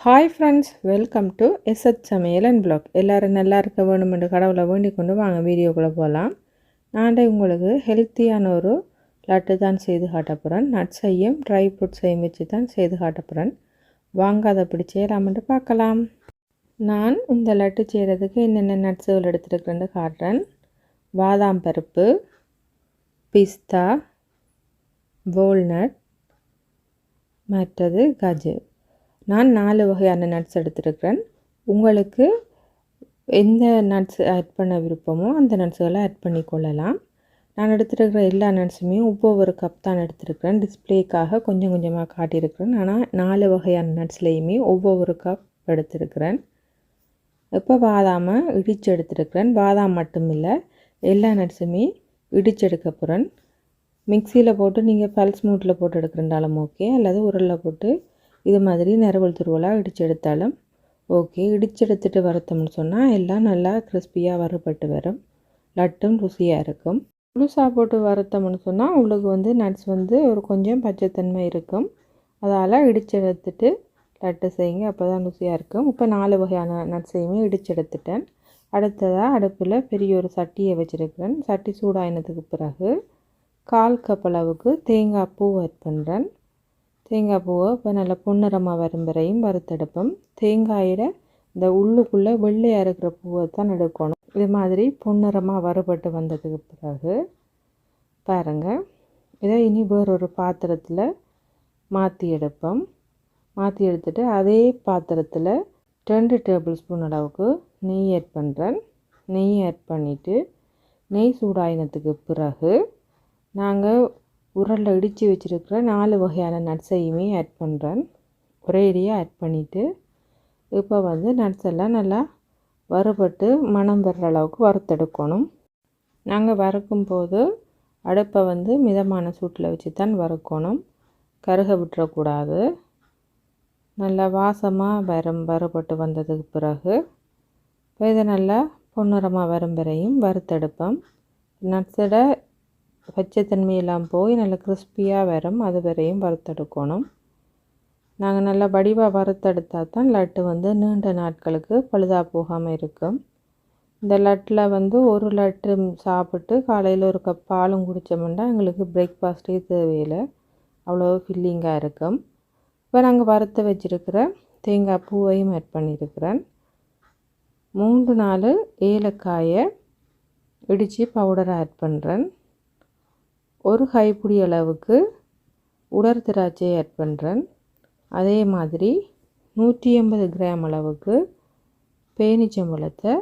Hi friends welcome to S H சமையல் and blog எல்லோரும் நல்லா இருக்க வேணுமென்று கடவுளை வேண்டிக் கொண்டு வாங்க வீடியோக்குள்ளே போகலாம் நான் உங்களுக்கு ஹெல்த்தியான ஒரு லட்டு தான் செய்து காட்டப்போகிறேன் நட்ஸையும் ட்ரை ஃப்ரூட்ஸையும் வச்சு தான் செய்து காட்டப்போகிறேன் வாங்க அதை அப்படி பார்க்கலாம். நான் இந்த லட்டு செய்கிறதுக்கு என்னென்ன நட்ஸுகள் எடுத்துருக்குறேன்னு காட்டுறேன். பாதாம் பருப்பு பிஸ்தா வால்நட் மற்றது கஜு. நான் நாலு வகையான நட்ஸ் எடுத்துருக்கிறேன். உங்களுக்கு எந்த நட்ஸ் ஆட் பண்ண விருப்பமோ அந்த நட்ஸுகளை ஆட் பண்ணி கொள்ளலாம். நான் எடுத்துருக்கிற எல்லா நட்ஸுமே ஒவ்வொரு கப் தான் எடுத்துருக்கிறேன். டிஸ்பிளேக்காக கொஞ்சம் கொஞ்சமாக காட்டியிருக்கிறேன். ஆனால் நாலு வகையான நட்ஸ்லேயுமே ஒவ்வொரு கப் எடுத்துருக்கிறேன். இப்போ பாதாமை இடித்து எடுத்துருக்கிறேன். பாதாம் மட்டும் இல்லை எல்லா நட்ஸுமே இடித்து எடுக்க போகிறேன் மிக்சியில் போட்டு நீங்கள் பல்ஸ் மூட்டில் போட்டு எடுக்கிறண்டாலும் ஓகே அல்லது உரலில் போட்டு இது மாதிரி நிறவல் துருவலாக இடித்து எடுத்தாலும் ஓகே இடித்து எடுத்துகிட்டு வறுத்தோம்னு சொன்னால் எல்லாம் நல்லா கிறிஸ்பியாக வறுபட்டு வரும். லட்டும் ருசியாக இருக்கும். முழுசாக போட்டு வறுத்தோம்னு சொன்னால் உங்களுக்கு வந்து நட்ஸ் வந்து ஒரு கொஞ்சம் பச்சைத்தன்மை இருக்கும். அதால் இடித்து எடுத்துட்டு லட்டு செய்யுங்க. அப்போ தான் ருசியாக இருக்கும். இப்போ நாலு வகையான நட்ஸையுமே இடித்து எடுத்துட்டேன். அடுத்ததாக அடுப்பில் பெரிய ஒரு சட்டியை வச்சுருக்கிறேன். சட்டி சூடாயினதுக்கு பிறகு கால் கப் அளவுக்கு தேங்காய் பூ ஆட் பண்ணுறேன் தேங்காய் பூவை இப்போ நல்லா பொன்னிறமாக வரும் வரையும் வறுத்தெடுப்போம். தேங்காயில் இந்த உள்ளுக்குள்ளே வெள்ளையாக இருக்கிற பூவை தான் எடுக்கணும். இது மாதிரி பொன்னிறமாக வறுபட்டு வந்ததுக்கு பிறகு பாருங்கள் இதை இனி வேறொரு பாத்திரத்தில் மாற்றி எடுப்போம். மாற்றி எடுத்துட்டு அதே பாத்திரத்தில் ரெண்டு டேபிள் ஸ்பூன் அளவுக்கு நெய் ஆட் பண்ணுறேன் நெய் ஆட் பண்ணிவிட்டு நெய் சூடாயினத்துக்கு பிறகு நாங்கள் உரலில் இடித்து வச்சுருக்கிற நாலு வகையான நட்ஸையுமே ஆட் பண்ணுறேன் ஒரேடியாக ஆட் பண்ணிவிட்டு இப்போ வந்து நட்ஸ் எல்லாம் நல்லா வறுபட்டு மனம் வர்ற அளவுக்கு வறுத்தெடுக்கணும். நாங்கள் வறுக்கும் போது அடுப்பை வந்து மிதமான சூட்டில் வச்சு தான் வறுக்கணும். கருக விட்டுறக்கூடாது. நல்லா வாசமாக வரும் வறுபட்டு வந்ததுக்கு பிறகு இப்போ இதை நல்லா பொன்னிறமாக வரும் வரையும் வறுத்தெடுப்போம். நட்ஸோட பச்சைத்தன்மையெல்லாம் போய் நல்லா கிறிஸ்பியாக வரும். அது வரையும் வறுத்தெடுக்கணும். நாங்கள் நல்லா வடிவாக வறுத்தெடுத்தால் தான் லட்டு வந்து நீண்ட நாட்களுக்கு பழுதாக போகாமல் இருக்கும். இந்த லட்டில் வந்து ஒரு லட்டு சாப்பிட்டு காலையில் ஒரு கப் பாலும் குடித்தோம்னா எங்களுக்கு பிரேக்ஃபாஸ்ட்டே தேவையில்லை. அவ்வளோ ஃபில்லிங்காக இருக்கும். இப்போ நாங்கள் வறுத்து வச்சுருக்கிற தேங்காய் பூவையும் ஆட் பண்ணியிருக்கிறேன் மூன்று நாலு ஏலக்காயை இடித்து பவுடரை ஆட் பண்ணுறேன் ஒரு கைப்பிடி அளவுக்கு உலர் திராட்சையை ஆட் பண்ணுறேன் அதே மாதிரி நூற்றி எண்பது கிராம் அளவுக்கு பேனிச்சம்பழத்தை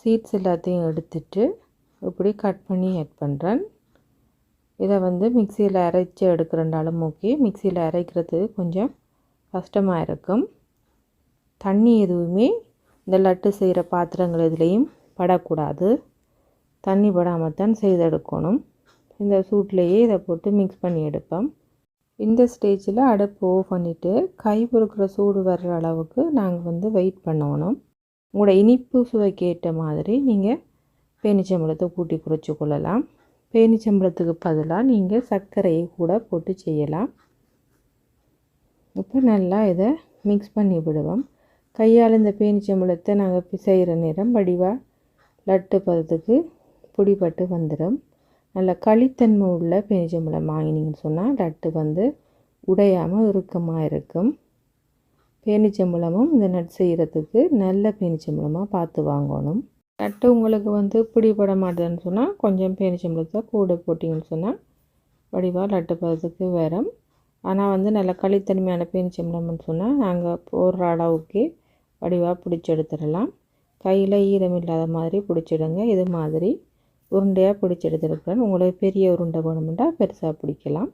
சீட்ஸ் எல்லாத்தையும் எடுத்துட்டு இப்படி கட் பண்ணி ஆட் பண்ணுறேன் இதை வந்து மிக்சியில் அரைச்சி எடுக்கிறனாலும் ஓகே மிக்சியில் அரைக்கிறது கொஞ்சம் கஷ்டமாக இருக்கும். தண்ணி எதுவுமே இந்த லட்டு செய்கிற பாத்திரங்கள் இதுலேயும் படக்கூடாது. தண்ணி படாமல் தான் செய்தெடுக்கணும். இந்த சூட்லேயே இதை போட்டு மிக்ஸ் பண்ணி எடுப்போம். இந்த ஸ்டேஜில் அடுப்பு ஓ பண்ணிவிட்டு கை பொறுக்கிற சூடு வர்ற அளவுக்கு நாங்கள் வந்து வெயிட் பண்ணணும். உங்களோட இனிப்பு சுவைக்கு ஏற்ற மாதிரி நீங்கள் பேனிச்சம்பழத்தை கூட்டி குறைச்சி கொள்ளலாம். பேனிச்சம்பழத்துக்கு பதிலாக நீங்கள் சர்க்கரையை கூட போட்டு செய்யலாம். இப்போ நல்லா இதை மிக்ஸ் பண்ணி விடுவோம். கையால் இந்த பேனிச்சம்பழத்தை நாங்கள் செய்கிற நேரம் வடிவாக லட்டு பதத்துக்கு பிடிபட்டு வந்துடும் நல்ல களித்தன்மை உள்ள பேனிச்சம்பழம் வாங்கினீங்கன்னு சொன்னால் நட்டு வந்து உடையாமல் இறுக்கமாக இருக்கும். பேனிச்சம்பழமும் இந்த நட் செய்கிறதுக்கு நல்ல பேனிச்சம்பழமாக பார்த்து வாங்கணும். நட்டு உங்களுக்கு வந்து பிடிபட மாட்டேன்னு சொன்னால் கொஞ்சம் பேனிச்சம்பழத்தை கூட போட்டிங்கன்னு சொன்னால் வடிவாக லட்டு பதத்துக்கு வரும். ஆனால் வந்து நல்ல களித்தன்மையான பேனிச்சம்பழம்னு சொன்னால் நாங்கள் போடுற அளவுக்கு வடிவாக பிடிச்சி எடுத்துடலாம். கையில் ஈரம் இல்லாத மாதிரி பிடிச்சிடுங்க. இது மாதிரி உருண்டையாக பிடிச்சி எடுத்துருக்கிறேன் உங்களுக்கு பெரிய உருண்டை வேணுமெண்டா பெருசாக பிடிக்கலாம்.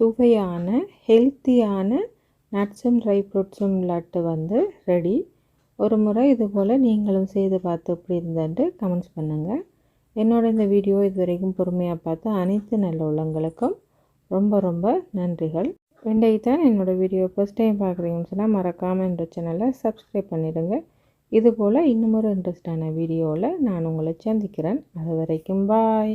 சுவையான ஹெல்த்தியான நட்ஸும் ட்ரை ஃப்ரூட்ஸும் லட்டு வந்து ரெடி ஒரு முறை இது போல் நீங்களும் செய்து பார்த்து எப்படி இருந்தேன்ட்டு கமெண்ட்ஸ் பண்ணுங்கள் என்னோட இந்த வீடியோ இது வரைக்கும் பொறுமையாக பார்த்து அனைத்து நல்ல உள்ளங்களுக்கும் ரொம்ப ரொம்ப நன்றிகள். இன்றைக்கு தான் என்னோடய வீடியோ ஃபஸ்ட் டைம் பார்க்குறீங்கன்னு சொன்னால் மறக்காமல் இந்த சேனலை சப்ஸ்கிரைப் பண்ணிவிடுங்க இதுபோல் இன்னும் ஒரு இன்ட்ரெஸ்டான வீடியோவில் நான் உங்களை சந்திக்கிறேன். அது வரைக்கும் பாய்